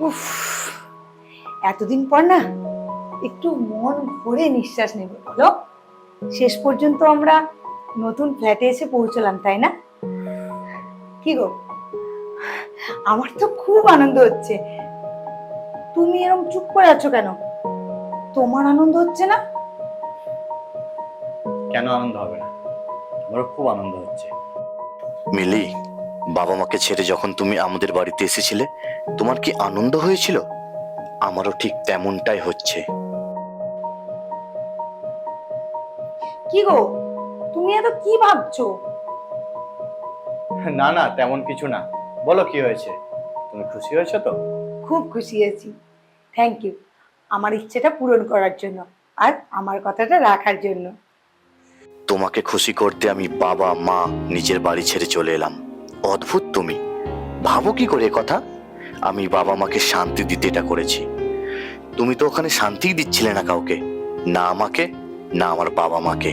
উফ এতদিন পর না একটু মন ভরে নিঃশ্বাস নেব বলো? শেষ পর্যন্ত আমরা নতুন ফ্ল্যাটে এসে পৌঁছলাম তাই না? কি গো? আমার তো খুব আনন্দ হচ্ছে। তুমি এরকম চুপ করে আছো কেন? তোমার আনন্দ হচ্ছে না? কেন আনন্দ হবে না? আমারও খুব আনন্দ হচ্ছে। মিলি বাবা মাকে ছেড়ে যখন তুমি আমাদের বাড়িতে এসেছিলে তোমার কি আনন্দ হয়েছিল? আমারও ঠিক তেমনটাই হচ্ছে। কি গো? তুমি এত কি ভাবছ? না না তেমন কিছু না। বলো কি হয়েছে? তুমি খুশি হয়েছো তো? খুব খুশি হয়েছি। থ্যাংক ইউ আমার ইচ্ছেটা পূরণ করার জন্য আর আমার কথাটা রাখার জন্য। তোমাকে খুশি করতে আমি বাবা মা নিজের বাড়ি ছেড়ে চলে এলাম। অদ্ভুত তুমি। ভাবো কি করে কথা? আমি বাবা মাকে শান্তি দিতে এটা করেছি। তুমি তো ওখানে শান্তিই দিচ্ছিলে না কাউকে, না আমাকে, না আমার বাবা মাকে।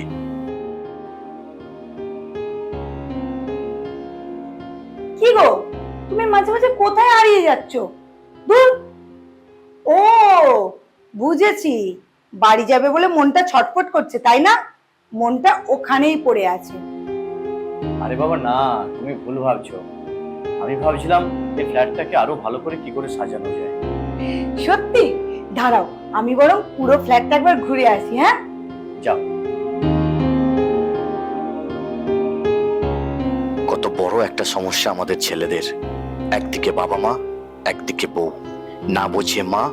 কি গো? তুমি মাঝে মাঝে কোথায় হারিয়ে যাচ্ছ? দূর ও, বুঝেছি। বাড়ি যাবে বলে মনটা ছটফট করছে, তাই না? মনটা ওখানেই পড়ে আছে। আরে বাবা না তুমি ভুল ভাবছ। আমি ভাবছিলাম এই ফ্ল্যাটটাকে আরও ভালো করে কি করে সাজানো যায়। সত্যি? দাঁড়াও আমি বরং পুরো ফ্ল্যাটটা একবার ঘুরে আসি হ্যাঁ? যাও। কত বড় একটা সমস্যা আমাদের ছেলেদের। একদিকে বাবা মা একদিকে বউ। না বোঝে মা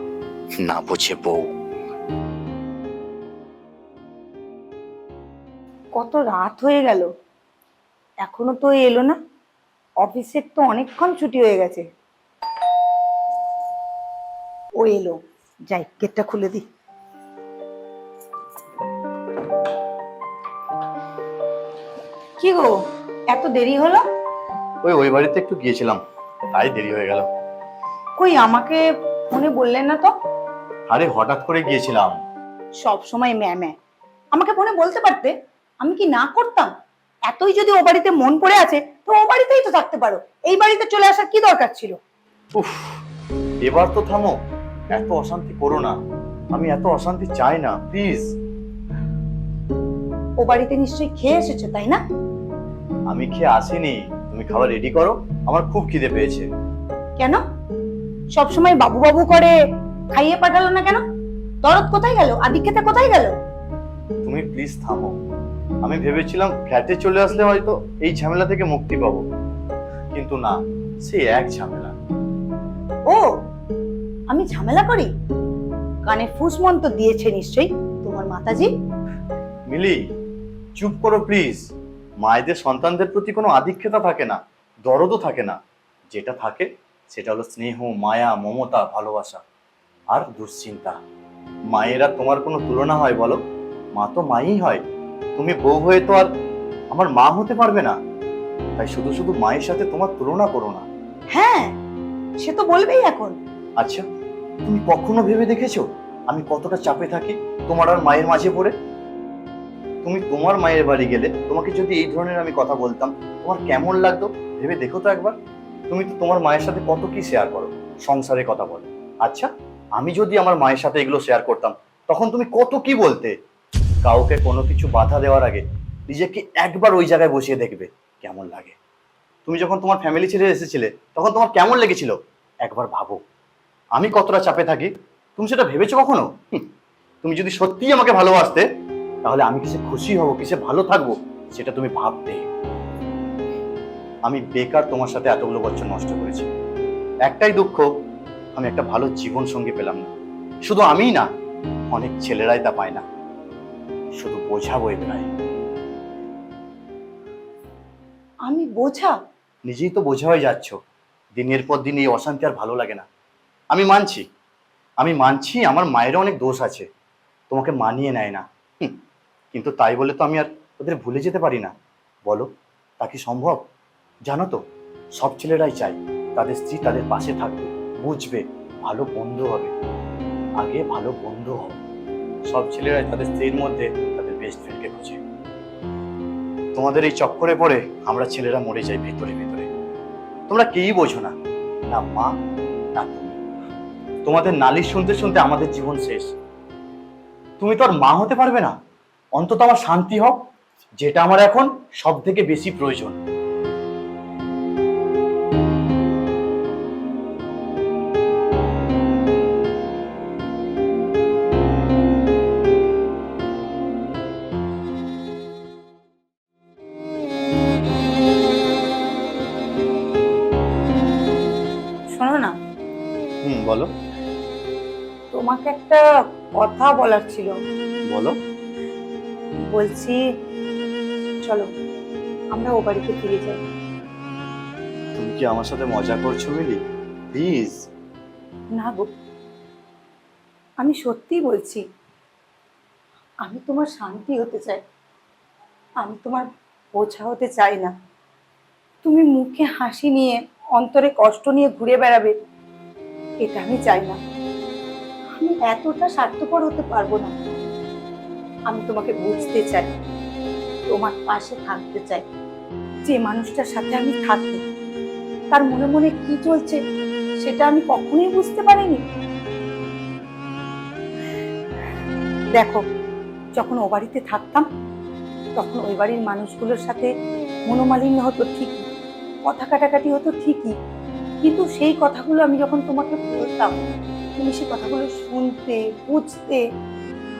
না বোঝে বউ। কত রাত হয়ে গেল। এখনও তো এলো না। অফিসের তো অনেকক্ষণ ছুটি হয়ে গেছে। ও এলো। যাই গেটটা খুলে দি কি গো এত দেরি হলো? ওই ওই বাড়িতে একটু গিয়েছিলাম তাই দেরি হয়ে গেল। কই আমাকে ফোনে বললেন না তো? আরে হঠাৎ করে গিয়েছিলাম। সব সময় ম্যা ম্যা। আমাকে ফোনে বলতে পারতে? আমি কি না করতাম? এতই যদি ও বাড়িতে মন পড়ে আছে তো ও বাড়িতেই তো থাকতে পারো। এই বাড়িতে চলে আসার কি দরকার ছিল? উফ এবার তো থামো। এত অশান্তি করো না। আমি এত অশান্তি চাই না প্লিজ। ও বাড়িতে নিশ্চয়ই খেয়ে এসেছ তাই না? আমি খেয়ে আসিনি। তুমি খাবার রেডি করো। আমার খুব খিদে পেয়েছে। কেন? সব সময় বাবু বাবু করে খাইয়ে পাঠালো না কেন? দরদ কোথায় গেল? আদিক্ষেতা কোথায় গেল? তুমি প্লিজ থামো। আমি ভেবেছিলাম ফ্ল্যাটে চলে আসলে হয়তো এই ঝামেলা থেকে মুক্তি পাবো। কিন্তু না সে এক ঝামেলা। ও আমি ঝামেলা করি? কানে ফুসমন্ত দিয়েছে নিশ্চয়ই তোমার মাতাজি? মিলি চুপ করো প্লিজ। মায়েদের সন্তানদের প্রতি কোনো আধিক্যতা থাকে না দরদও থাকে না। যেটা থাকে সেটা হলো স্নেহ মায়া মমতা ভালোবাসা আর দুশ্চিন্তা। মায়েরা তোমার কোনো তুলনা হয় বলো? মা তো মাই হয়। তুমি বউ হয়ে তো আর আমার মা হতে পারবে না। তাই শুধু শুধু মায়ের সাথে তোমার তুলনা করো না। হ্যাঁ সে তো বলবেই এখন। আচ্ছা তুমি কখনো ভেবে দেখেছ আমি কতটা চাপে থাকি তোমার আর মায়ের মাঝে পড়ে? তুমি তোমার মায়ের বাড়ি গেলে তোমাকে যদি এই ধরনের আমি কথা বলতাম তোমার কেমন লাগতো? ভেবে দেখো তো একবার। তুমি তো তোমার মায়ের সাথে কত কি শেয়ার করো? সংসারের কথা বলো। আচ্ছা আমি যদি আমার মায়ের সাথে এগুলো শেয়ার করতাম তখন তুমি কত কি বলতে? কাউকে কোনো কিছু বাধা দেওয়ার আগে নিজেকে একবার ওই জায়গায় বসিয়ে দেখবে কেমন লাগে। তুমি যখন তোমার ফ্যামিলি ছেড়ে এসেছিলে, তখন তোমার কেমন লেগেছিল? একবার ভাবো। আমি কতটা চাপে থাকি? তুমি সেটা ভেবেছো কখনো? তুমি যদি সত্যিই আমাকে ভালোবাসতে, তাহলে আমি কিসে খুশি হব, কিসে ভালো থাকব, সেটা তুমি ভাবতে আমি বেকার তোমার সাথে এতগুলো বছর নষ্ট করেছি। একটাই দুঃখ, আমি একটা ভালো জীবন সঙ্গী পেলাম না। শুধু আমিই না, অনেক ছেলেরাই তা পায় না। শুধু বোঝা বই বেড়ায় আমি বোঝা? নিজেই তো বোঝা হয়ে যাচ্ছ। দিনের পর দিন এই অশান্তি আর ভালো লাগে না। আমি মানছি। আমি মানছি আমার মায়েরও অনেক দোষ আছে। তোমাকে মানিয়ে নেয় না। কিন্তু তাই বলে তো আমি আর ওদের ভুলে যেতে পারি না। বলো তা কি সম্ভব? জানো তো সব ছেলেরাই চায় তাদের স্ত্রী তাদের পাশে থাকবে বুঝবে ভালো বন্ধু হবে। আগে ভালো বন্ধু হবে সব ছেলেরাই তাদের স্ত্রীর মধ্যে তাদের বেস্ট ফ্রেন্ডকে খুঁজে। তোমাদের এই চক্করে পড়ে আমরা ছেলেরা মরে যাই ভিতরে ভিতরে। তোমরা কেই বোঝো না না মা, না তুমি। তোমাদের নালিশ শুনতে শুনতে আমাদের জীবন শেষ। তুমি তো আর মা হতে পারবে না। অন্তত আমার শান্তি হোক যেটা আমার এখন সব থেকে বেশি প্রয়োজন। তোমাকে একটা কথা বলার ছিল। বলো। বলছি চলো আমরা ও বাড়িতে ফিরে যাই। তুমি কি আমার সাথে মজা করছ মিলি? প্লিজ না গো আমি সত্যিই বলছি আমি তোমার শান্তি হতে চাই। আমি তোমার বোঝা হতে চাই না। তুমি মুখে হাসি নিয়ে অন্তরে কষ্ট নিয়ে ঘুরে বেড়াবে এটা আমি চাই না। আমি এতটা স্বার্থপর হতে পারব না। আমি তোমাকে বুঝতে চাই, তোমার পাশে থাকতে চাই। যে মানুষটার সাথে আমি থাকি তার মনে মনে কি চলছে সেটা আমি কখনোই বুঝতে পারিনি। দেখো, যখন ও বাড়িতে থাকতাম, তখন ওই বাড়ির মানুষগুলোর সাথে মনোমালিন্য হতো ঠিকই, কথা কাটাকাটি হতো ঠিকই, কিন্তু সেই কথাগুলো আমি যখন তোমাকে বলতাম তুমি সেই কথাগুলো শুনতে, বুঝতে,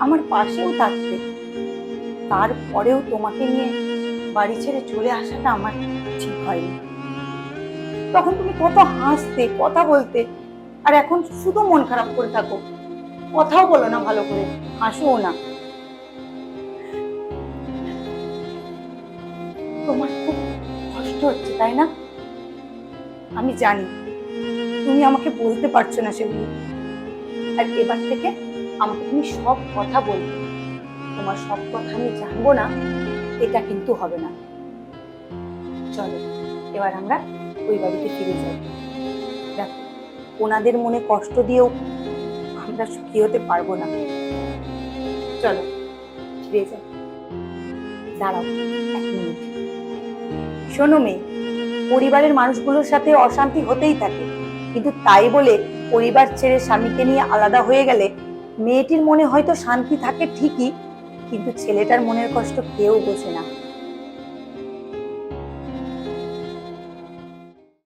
আমার পাশেও থাকতে। তারপরেও তোমাকে নিয়ে বাড়ি ছেড়ে চলে আসাটা আমার ঠিক হয়নি। তখন তুমি কত হাসতে, কথা বলতে, আর এখন শুধু মন খারাপ করে থাকো। কথাও বলো না ভালো করে, হাসোও না। তোমার খুব কষ্ট হচ্ছে, তাই না? আমি জানি, তুমি আমাকে বলতে পারছ না সেগুলো। আর এবার থেকে আমাকে তুমি সব কথা বলবে। তোমার সব কথা আমি জানব না, এটা কিন্তু হবে না। চলো, এবার আমরা ওই বাড়িতে ফিরে যাই। ওনাদের মনে কষ্ট দিয়েও আমরা সুখী হতে পারব না। চলো, ফিরে যাই। দাঁড়াও শোনো মেয়ে, পরিবারের মানুষগুলোর সাথে অশান্তি হতেই থাকে। কিন্তু তাই বলে পরিবার ছেড়ে স্বামীকে নিয়ে আলাদা হয়ে গেলে মেয়েটির মনে হয়তো শান্তি থাকে ঠিকই, কিন্তু ছেলেটার মনের কষ্ট কেউ বোঝে না।